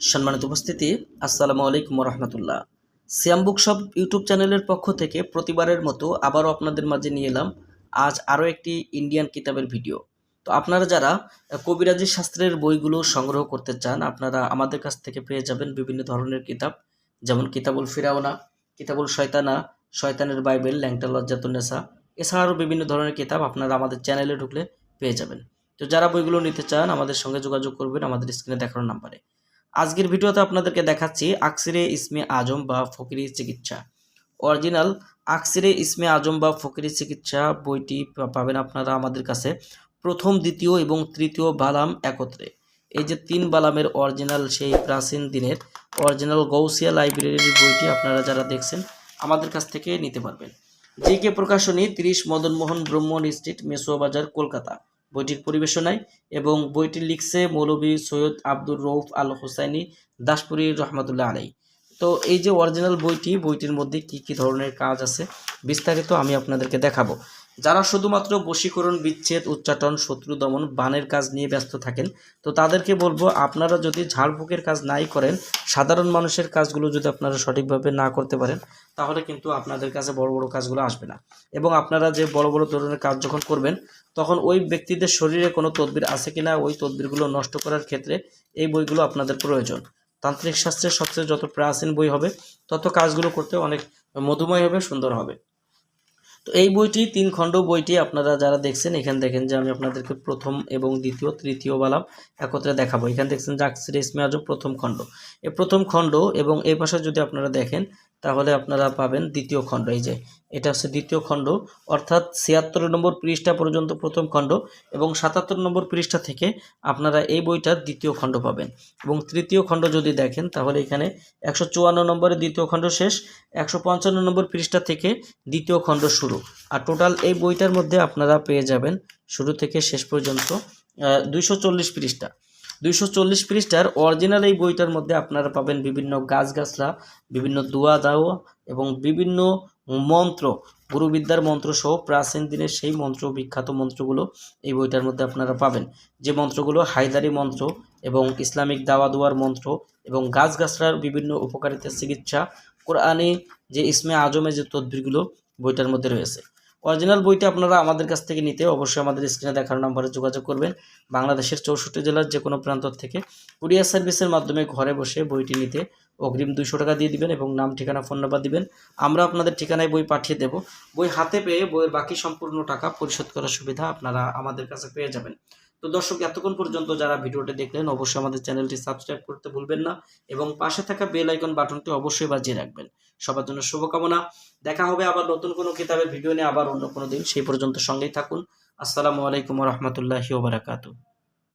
সম্মানিত উপস্থিতি, আসসালামু আলাইকুম রহমতুল্লাহ সিয়াম বুকশপ ইউটিউব চ্যানেলের পক্ষ থেকে প্রতিবারের মতো আবারও আপনাদের মাঝে নিয়ে এলাম আজ আরও একটি ইন্ডিয়ান কিতাবের ভিডিও। তো আপনারা যারা কবিরাজি শাস্ত্রের বইগুলো সংগ্রহ করতে চান, আপনারা আমাদের কাছ থেকে পেয়ে যাবেন বিভিন্ন ধরনের কিতাব, যেমন কিতাবুল ফিরাওনা কিতাবুল শয়তানা, শয়তানের বাইবেল, ল্যাংটা লজ্জাতুন্নেসা এছাড়া আরও বিভিন্ন ধরনের কিতাব আপনারা আমাদের চ্যানেলে ঢুকলে পেয়ে যাবেন। তো যারা বইগুলো নিতে চান, আমাদের সঙ্গে যোগাযোগ করবেন আমাদের স্ক্রিনে দেখানোর নাম্বারে। আজকের ভিডিওতে আপনাদেরকে দেখাচ্ছি আকসিরে ইসমে আজম বা ফকিরি চিকিৎসা। অরিজিনাল আকসিরে ইসমে আজম বা ফকিরি চিকিৎসা বইটি পাবেন আপনারা আমাদের কাছে প্রথম, দ্বিতীয় এবং তৃতীয় বালাম একত্রে। এই যে তিন বালামের অরিজিনাল সেই প্রাচীন দিনের অরিজিনাল গৌসিয়া লাইব্রেরির বইটি আপনারা যারা দেখছেন, আমাদের কাছ থেকে নিতে পারবেন। জি কে প্রকাশনী তিরিশ মদনমোহন ব্রহ্মণ স্ট্রিট মেসোয়া বাজার কলকাতা। বইটির পরিবেশনায় এবং বইটি লিখছে মৌলবী সৈয়দ আব্দুর রৌফ আল হোসাইনি দাসপুরি রহমতুল্লাহ আলাই তো এই যে অরিজিনাল বইটি, বইটির মধ্যে কি কি ধরনের কাজ আছে, বিস্তারিত আমি আপনাদেরকে দেখাবো। যারা শুধুমাত্র বশীকরণ, বিচ্ছেদ, উচ্চাটন, শত্রু দমন, বানের কাজ নিয়ে ব্যস্ত থাকেন, তো তাদেরকে বলব আপনারা যদি ঝাড়ফুঁকের কাজ নাই করেন, সাধারণ মানুষের কাজগুলো যদি আপনারা সঠিকভাবে না করতে পারেন, তাহলে কিন্তু আপনাদের কাছে বড় বড় কাজগুলো আসবে না। এবং আপনারা যে বড় বড় ধরনের কাজ যখন করবেন, তখন ওই ব্যক্তিদের শরীরে কোনো তদবির আছে কিনা, ওই তদবিরগুলো নষ্ট করার ক্ষেত্রে এই বইগুলো আপনাদের প্রয়োজন। তান্ত্রিক শাস্ত্রের সবচেয়ে যত প্রাচীন বই হবে, তত কাজগুলো করতে অনেক মধুময় হবে, সুন্দর হবে। তো এই বইটি, তিন খণ্ড বইটি আপনারা যারা দেখছেন, এখানে দেখেন যে আমি আপনাদেরকে প্রথম এবং দ্বিতীয়, তৃতীয় বালাম একত্রে দেখাবো। এখানে দেখছেন যে আকসির ইসমে আজব প্রথম খণ্ড। এই প্রথম খণ্ড এবং এই পাশে যদি আপনারা দেখেন তাহলে আপনারা পাবেন দ্বিতীয় খণ্ড। এই যে, এটা হচ্ছে দ্বিতীয় খণ্ড, অর্থাৎ ছিয়াত্তর নম্বর পৃষ্ঠা পর্যন্ত প্রথম খণ্ড এবং সাতাত্তর নম্বর পৃষ্ঠা থেকে আপনারা এই বইটার দ্বিতীয় খণ্ড পাবেন। এবং তৃতীয় খণ্ড যদি দেখেন, তাহলে এখানে একশো চুয়ান্ন নম্বরে দ্বিতীয় খণ্ড শেষ, একশো পঞ্চান্ন নম্বর পৃষ্ঠা থেকে দ্বিতীয় খণ্ড শুরু। আর টোটাল এই বইটার মধ্যে আপনারা পেয়ে যাবেন শুরু থেকে শেষ পর্যন্ত দুইশো চল্লিশ পৃষ্ঠা। দুইশো চল্লিশ পৃষ্ঠার অরিজিনাল এই বইটার মধ্যে আপনারা পাবেন বিভিন্ন গাছগাছরা বিভিন্ন দোয়া দাওয়া এবং বিভিন্ন মন্ত্র, গুরুবিদ্যার মন্ত্র সহ প্রাচীন দিনের সেই মন্ত্র, বিখ্যাত মন্ত্রগুলো এই বইটার মধ্যে আপনারা পাবেন। যে মন্ত্রগুলো হায়দারি মন্ত্র এবং ইসলামিক দাওয়া দুয়ার মন্ত্র এবং গাছগাছরার বিভিন্ন উপকারিতা চিকিৎসা, কোরআনে যে ইসমে আজমে যে তদবিরগুলো বইটার মধ্যে রয়েছে। অরিজিনাল বইটি আপনারা আমাদের কাছ থেকে নিতে অবশ্যই আমাদের স্ক্রিনে দেখার নাম্বারে যোগাযোগ করবেন। বাংলাদেশের চৌষট্টি জেলার যে কোনো প্রান্ত থেকে কুরিয়ার সার্ভিসের মাধ্যমে ঘরে বসে বইটি নিতে অগ্রিম দুশো টাকা দিয়ে দিবেন এবং নাম, ঠিকানা, ফোন নাম্বার দিবেন। আমরা আপনাদের ঠিকানায় বই পাঠিয়ে দেব। বই হাতে পেয়ে বইয়ের বাকি সম্পূর্ণ টাকা পরিশোধ করার সুবিধা আপনারা আমাদের কাছে পেয়ে যাবেন। তো দর্শক, এতক্ষণ পর্যন্ত যারা ভিডিওটি দেখলেন, অবশ্যই আমাদের চ্যানেলটি সাবস্ক্রাইব করতে ভুলবেন না এবং পাশে থাকা বেল আইকন বাটনটি অবশ্যই বাজিয়ে রাখবেন। সবার জন্য শুভকামনা। দেখা হবে আবার নতুন কোনো কিতাবের ভিডিও নিয়ে আবার অন্য কোনো দিন। সেই পর্যন্ত সঙ্গেই থাকুন। আসসালামু আলাইকুম রহমতুল্লাহি ওবরাকাতু